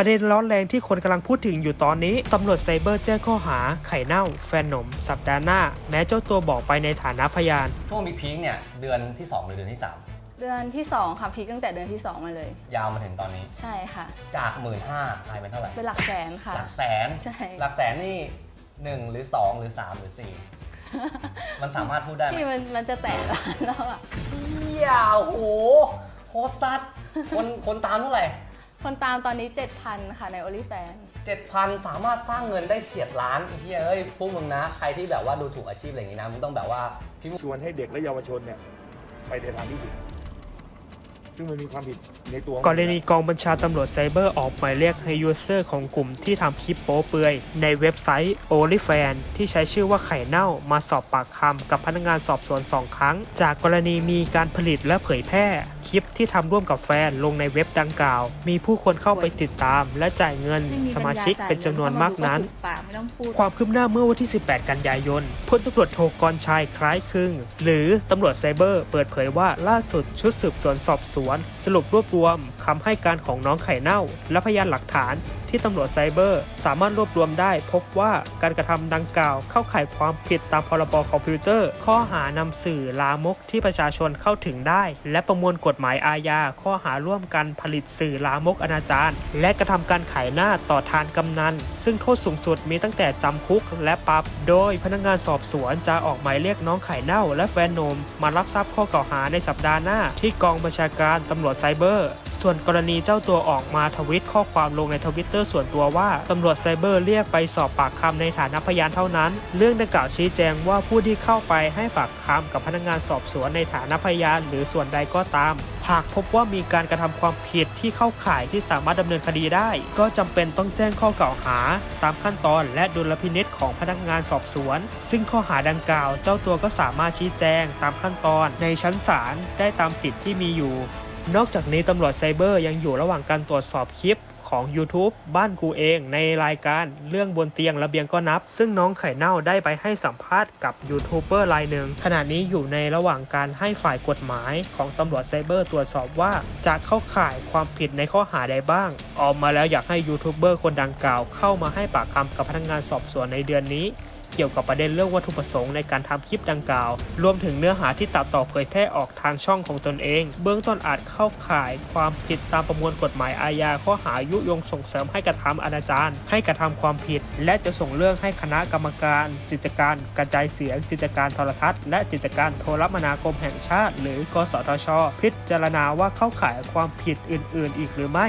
ประเด็นร้อนแรงที่คนกำลังพูดถึงอยู่ตอนนี้ตำรวจไซเบอร์แจ้งข้อหาไข่เน่า แฟนหนมสัปดาห์หน้า แม้เจ้าตัวบอกไปในฐานะพยาน ช่วงมีพีคเนี่ยเดือนที่ 2 หรือเดือนที่ เดือนที่ 2 ค่ะพีคตั้งแต่เดือนที่ 2 มาเลย 3 ยาวมาถึงตอนนี้ ใช่ค่ะ จากหมื่นห้ากลายเป็นเท่าไหร่เป็นหลักแสนค่ะ หลักแสนใช่ หลักแสนนี่ 1 หรือ 2 หรือ 3 หรือ 4 มันสามารถพูดได้ไหมที่มันมันจะแตะร้านแล้วอะ เฮียโอ้โหโคตรซัดคนคนตามเท่าไหร่ คนตามตอนนี้ 7,000 ค่ะใน o อ l y f a n เจ็ดพันสามารถสร้างเงินได้เฉียดล้านไอ้เฮียเอ้ยพวกมึงนะ ใครที่แบบว่าดูถูกอาชีพอะไรอย่างนี้นะมึงต้องแบบว่าพี่ชวนให้เด็กและเยาวชนเนี่ยไปในทางที่ผิด ซึ่งมันมีความผิดในตัวกรณีกองบัญชาตำรวจไซเบอร์ออกหมายเรียกให้ยูเซอร์ของกลุ่มที่ทำคลิปโป๊เปือย ในเว็บไซต์ OnlyFan ที่ใช้ชื่อว่าไข่เน่ามาสอบปากคำกับพนักงานสอบสวน 2 ครั้ง จากกรณีมีการผลิตและเผยแพร่ คลิปที่ทำร่วมกับแฟนลงในเว็บดังกล่าว มีผู้คนเข้าไปติดตาม และจ่ายเงินสมาชิกเป็นจำนวนมากนั้น ความคืบหน้าเมื่อวันที่ 18 กันยายนพลตำรวจโทกรชัยคล้ายคลึงหรือตำรวจไซเบอร์ เปิดเผยว่าล่าสุดชุดสืบสวนสอบสวนสรุปรวบรวมคำให้การของน้องไข่เน่า และพยานหลักฐาน ที่ตำรวจไซเบอร์ สามารถรวบรวมได้ พบว่าการกระทำดังกล่าวเข้าข่ายความผิดตามพรบคอมพิวเตอร์ ข้อหานำสื่อลามกที่ประชาชนเข้าถึงได้ และประมวลกฎหมายอาญาข้อหาร่วมกันผลิตสื่อลามกอนาจารและกระทำการขายหน้าต่อทานกำนัน ซึ่งโทษสูงสุดมีตั้งแต่จำคุกและปรับ โดยพนักงานสอบสวนจะออกหมายเรียกน้องไข่เน่าและแฟนนมมารับทราบข้อกล่าวหาในสัปดาห์หน้าที่กองบัญชาการตำรวจไซเบอร์ ส่วนกรณีเจ้าตัวออกมาทวิตข้อความลงในทวิตเตอร์ส่วนตัวว่าตำรวจไซเบอร์เรียกไปสอบปากคำในฐานะพยานเท่านั้น เรื่องดังกล่าวชี้แจงว่าผู้ที่เข้าไปให้ปากคำกับพนักงานสอบสวนในฐานะพยาน หรือส่วนใดก็ตาม หากพบว่ามีการกระทำความผิดที่เข้าข่ายที่สามารถดำเนินคดีได้ ก็จำเป็นต้องแจ้งข้อกล่าวหา ตามขั้นตอนและดุลพินิษของพนักงานสอบสวน ซึ่งข้อหาดังกล่าว เจ้าตัวก็สามารถชี้แจงตามขั้นตอนในชั้นศาลได้ตามสิทธิ์ที่มีอยู่ นอกจากนี้ตำรวจไซเบอร์ยังอยู่ระหว่างการตรวจสอบคลิปของ YouTube บ้านกูเองในรายการเรื่องบนเตียงระเบียงก็นับ ซึ่งน้องไข่เน่าได้ไปให้สัมภาษณ์กับยูทูบเบอร์รายหนึ่งขณะนี้อยู่ในระหว่างการให้ฝ่ายกฎหมายของตำรวจไซเบอร์ตรวจสอบว่าจะเข้าข่ายความผิดในข้อหาใดบ้าง ออกมาแล้วอยากให้ยูทูบเบอร์คนดังกล่าวเข้ามาให้ปากคำกับพนักงานสอบสวนในเดือนนี้ เกี่ยวกับประเด็นเรื่องวัตถุประสงค์ในการทำคลิปดังกล่าว รวมถึงเนื้อหาที่ตัดต่อเผยแพร่ออกทางช่องของตนเอง เบื้องต้นอาจเข้าข่ายความผิดตามประมวลกฎหมายอาญาข้อหายุยงส่งเสริมให้กระทำอนาจารให้กระทำความผิด และจะส่งเรื่องให้คณะกรรมการ กิจการกระจายเสียงกิจการโทรทัศน์และกิจการโทรคมนาคมแห่งชาติ หรือ กสทช พิจารณาว่าเข้าข่ายความผิดอื่น ๆ อีกหรือไม่